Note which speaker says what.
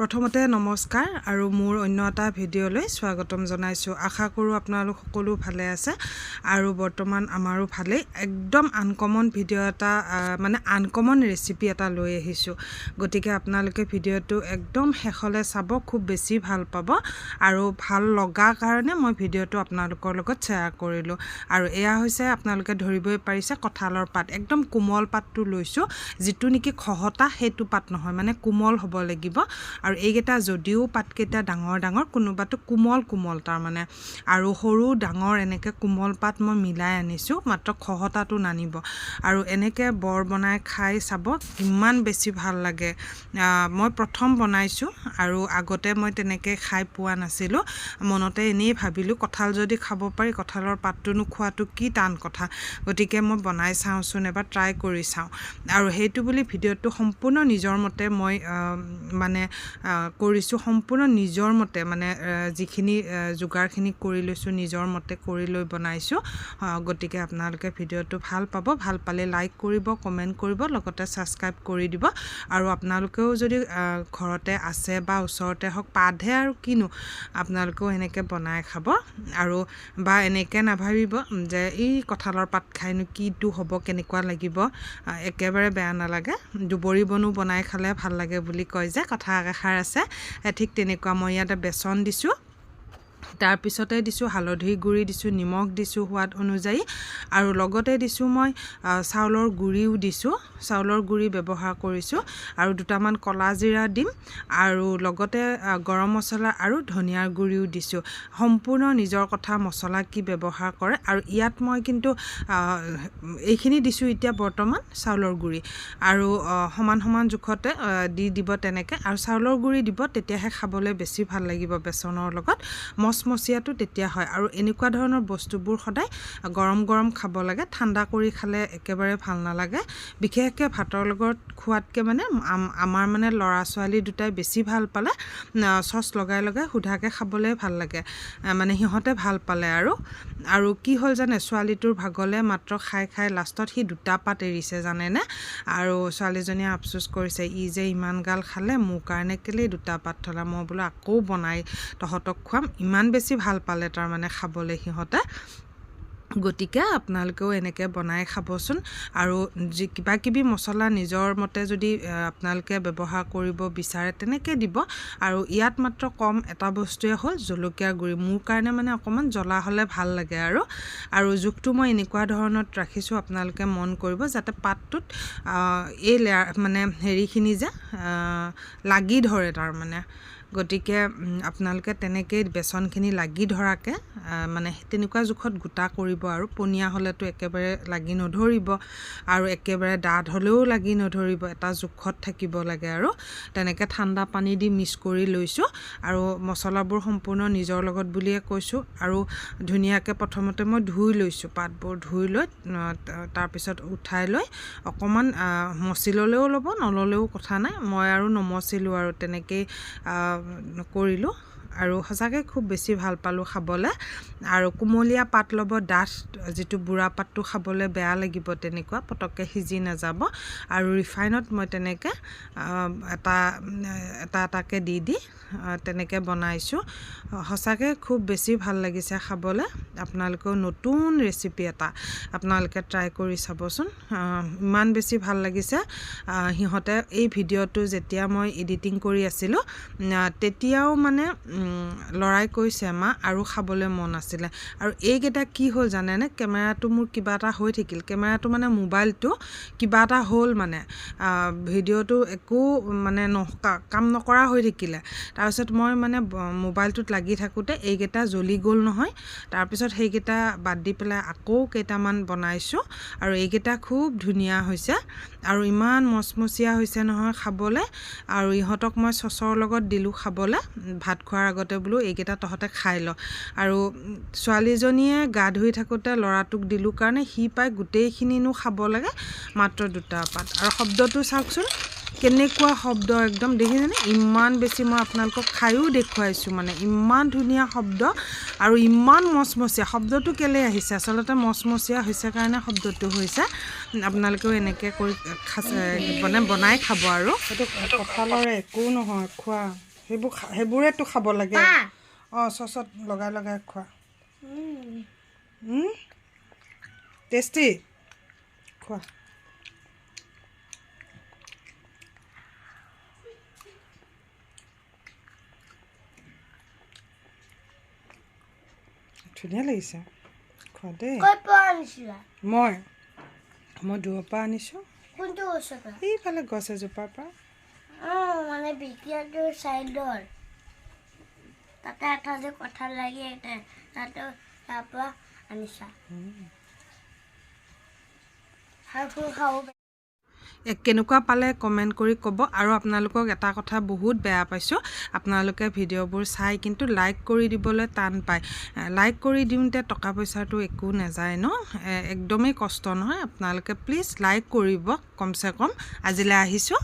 Speaker 1: প্ৰথমতে নমস্কাৰ আৰু মোৰ অন্য এটা ভিডিঅ'লৈ স্বাগতম জনাইছোঁ। আশা কৰোঁ আপোনালোক সকলো ভালে আছে আৰু বৰ্তমান আমাৰো ভালেই। একদম আনকমন ভিডিঅ' এটা মানে আনকমন ৰেচিপি এটা লৈ আহিছোঁ। গতিকে আপোনালোকে ভিডিঅ'টো একদম শেষলৈ চাব খুব বেছি ভাল পাব আৰু ভাল লগা কাৰণে মই ভিডিঅ'টো আপোনালোকৰ লগত শ্বেয়াৰ কৰিলোঁ। আৰু এয়া হৈছে আপোনালোকে ধৰিবই পাৰিছে কঁঠালৰ পাত। একদম কোমল পাতটো লৈছোঁ যিটো নেকি খহটা সেইটো পাত নহয় মানে কোমল হ'ব লাগিব। আৰু এইকেইটা যদিও পাতকেইটা ডাঙৰ ডাঙৰ কোনোবাটো কোমল কোমল তাৰমানে। আৰু সৰু ডাঙৰ এনেকৈ কোমল পাত মই মিলাই আনিছোঁ মাত্ৰ খহটাটো নানিব। আৰু এনেকৈ বৰ বনাই খাই চাব ইমান বেছি ভাল লাগে। মই প্ৰথম বনাইছোঁ আৰু আগতে মই তেনেকৈ খাই পোৱা নাছিলোঁ। মনতে এনেই ভাবিলোঁ কঁঠাল যদি খাব পাৰি কঁঠালৰ পাতটোনো খোৱাটো কি টান কথা। গতিকে মই বনাই চাওঁচোন এবাৰ ট্ৰাই কৰি চাওঁ। আৰু সেইটো বুলি ভিডিঅ'টো সম্পূৰ্ণ নিজৰ মতে মই মানে কৰিছোঁ সম্পূৰ্ণ নিজৰ মতে মানে যিখিনি যোগাৰখিনি কৰি লৈছোঁ নিজৰ মতে কৰি লৈ বনাইছোঁ। গতিকে আপোনালোকে ভিডিঅ'টো ভাল পাব ভাল পালে লাইক কৰিব কমেণ্ট কৰিব লগতে ছাবস্ক্ৰাইব কৰি দিব। আৰু আপোনালোকেও যদি ঘৰতে আছে বা ওচৰতে হওক পাতহে আৰু কিনো আপোনালোকেও এনেকৈ বনাই খাব। আৰু বা এনেকৈ নাভাবিব যে এই কঁঠালৰ পাত খাইনো কিটো হ'ব কেনেকুৱা লাগিব একেবাৰে বেয়া নালাগে। দুবৰি বনো বনাই খালে ভাল লাগে বুলি কয় যে কথা এষাৰ আছে। ঠিক তেনেকুৱা মই ইয়াতে বেচন দিছোঁ। তাৰপিছতে দিছোঁ হালধি গুড়ি দিছোঁ নিমখ দিছোঁ সোৱাদ অনুযায়ী। আৰু লগতে দিছোঁ মই চাউলৰ গুড়িও দিছোঁ। চাউলৰ গুড়ি ব্যৱহাৰ কৰিছোঁ। আৰু দুটামান ক'লা জিৰা দিম। আৰু লগতে গৰম মছলা আৰু ধনিয়াৰ গুড়িও দিছোঁ। সম্পূৰ্ণ নিজৰ কথা মছলা কি ব্যৱহাৰ কৰে। আৰু ইয়াত মই কিন্তু এইখিনি দিছোঁ এতিয়া বৰ্তমান চাউলৰ গুড়ি। আৰু সমান সমান জোখতে দি দিব তেনেকৈ। আৰু চাউলৰ গুড়ি দিব তেতিয়াহে খাবলৈ বেছি ভাল লাগিব বেচনৰ লগত। মচমচীয়াটো তেতিয়া হয়। আৰু এনেকুৱা ধৰণৰ বস্তুবোৰ সদায় গৰম গৰম খাব লাগে ঠাণ্ডা কৰি খালে একেবাৰে ভাল নালাগে। বিশেষকৈ ভাতৰ লগত খোৱাতকৈ মানে আম- আমাৰ মানে ল'ৰা ছোৱালী দুটাই বেছি ভাল পালে চচ লগাই লগাই সোধাকৈ খাবলৈ ভাল লাগে। মানে সিহঁতে ভাল পালে আৰু। আৰু কি হ'ল জানে ছোৱালীটোৰ ভাগলৈ মাত্ৰ খাই খাই লাষ্টত সি দুটা পাত এৰিছে জানেনে? আৰু ছোৱালীজনীয়ে আফচোচ কৰিছে ই যে ইমান গাল খালে মোৰ কাৰণে কেলেই দুটা পাত থলা মই বোলো আকৌ বনাই তহঁতক খুৱাম ইমান বেছি ভাল পালে তাৰমানে খাবলৈ সিহঁতে। গতিকে আপোনালোকেও এনেকৈ বনাই খাবচোন। আৰু যি কিবা কিবি মছলা নিজৰ মতে যদি আপোনালোকে ব্যৱহাৰ কৰিব বিচাৰে তেনেকৈ দিব। আৰু ইয়াত মাত্ৰ কম এটা বস্তুৱে হ'ল জলকীয়া গুড়ি। মোৰ কাৰণে মানে অকণমান জ্বলা হ'লে ভাল লাগে আৰু। আৰু জোখটো মই এনেকুৱা ধৰণত ৰাখিছোঁ আপোনালোকে মন কৰিব যাতে পাতটোত এই লেয়াৰ মানে হেৰিখিনি যে লাগি ধৰে তাৰমানে। গতিকে আপোনালোকে তেনেকেই বেচনখিনি লাগি ধৰাকৈ মানে তেনেকুৱা জোখত গোটা কৰিব আৰু পনীয়া হ'লেতো একেবাৰে লাগি নধৰিব আৰু একেবাৰে ডাঠ হ'লেও লাগি নধৰিব এটা জোখত থাকিব লাগে আৰু। তেনেকৈ ঠাণ্ডা পানী দি মিক্স কৰি লৈছোঁ আৰু মছলাবোৰ সম্পূৰ্ণ নিজৰ লগত বুলিয়ে কৈছোঁ আৰু ধুনীয়াকৈ প্ৰথমতে মই ধুই লৈছোঁ পাতবোৰ ধুই লৈ তাৰপিছত উঠাই লৈ অকণমান মচি ল'লেও ল'ব নল'লেও কথা নাই মই আৰু নমচিলোঁ আৰু তেনেকেই কৰিলোঁ আৰু সঁচাকৈ খুব বেছি ভাল পালোঁ খাবলৈ। আৰু কুমলীয়া পাত ল'ব ডাঠ যিটো বুঢ়া পাতটো খাবলৈ বেয়া লাগিব তেনেকুৱা পটককৈ সিজি নাযাব। আৰু ৰিফাইনত মই তেনেকৈ এটা এটা এটাকৈ দি দি তেনেকৈ বনাইছোঁ। সঁচাকৈ খুব বেছি ভাল লাগিছে খাবলৈ। আপোনালোকেও নতুন ৰেচিপি এটা আপোনালোকে ট্ৰাই কৰি চাবচোন। ইমান বেছি ভাল লাগিছে। সিহঁতে এই ভিডিঅ'টো যেতিয়া মই এডিটিং কৰি আছিলোঁ তেতিয়াও মানে ল'ৰাই কৈছে মা আৰু খাবলৈ মন আছিলে। আৰু এইকেইটা কি হ'ল জানেনে? কেমেৰাটো মোৰ কিবা এটা হৈ থাকিল। কেমেৰাটো মানে মোবাইলটো কিবা এটা হ'ল মানে। ভিডিঅ'টো একো মানে ন কাম নকৰা হৈ থাকিলে। তাৰপিছত মই মানে মোবাইলটোত লাগি থাকোঁতে এইকেইটা জ্বলি গ'ল নহয়। তাৰপিছত সেইকেইটা বাদ দি পেলাই আকৌ কেইটামান বনাইছোঁ আৰু এইকেইটা খুব ধুনীয়া হৈছে আৰু ইমান মচমচীয়া হৈছে নহয় খাবলৈ। আৰু ইহঁতক মই চচৰ লগত দিলোঁ খাবলৈ। ভাত খোৱাৰ আগতে বোলো এইকেইটা তহঁতে খাই ল। আৰু ছোৱালীজনীয়ে গা ধুই থাকোঁতে ল'ৰাটোক দিলোঁ কাৰণে সি পাই গোটেইখিনিনো খাব লাগে মাত্ৰ দুটা পাত। আৰু শব্দটো চাওকচোন কেনেকুৱা শব্দ একদম দেখিছেনে? ইমান বেছি মই আপোনালোকক খায়ো দেখুৱাইছোঁ মানে ইমান ধুনীয়া শব্দ আৰু ইমান মচমচীয়া। শব্দটো কেলৈ আহিছে? আচলতে মচমচীয়া হৈছে কাৰণে শব্দটো হৈছে। আপোনালোকেও এনেকৈ কৰি মানে বনাই খাব আৰু। সেইটো কঁঠালৰে একো নহয় খোৱা। সেইবোৰ সেইবোৰেতো খাব লাগে। অঁ চচত লগাই লগাই খোৱা। টেষ্টি? খোৱা। ধুনীয়া লাগিছে। খোৱা দেই। মই। মই দূৰৰ পৰা আনিছোঁ। সেইফালে গছ এজোপাৰ পৰা।
Speaker 2: অঁ মানে চাইডৰ তাতে এটা যে তাতে আনিছা।
Speaker 1: কেনেকুৱা পালে কমেণ্ট কৰি ক'ব। আৰু আপোনালোকক এটা কথা বহুত বেয়া পাইছোঁ। আপোনালোকে ভিডিঅ'বোৰ চাই কিন্তু লাইক কৰি দিবলৈ টান পায়। লাইক কৰি দিওঁতে টকা পইচাটো একো নাযায় ন? একদমেই কষ্ট নহয়। আপোনালোকে প্লিজ লাইক কৰিব কমচে কম। আজিলৈ আহিছোঁ।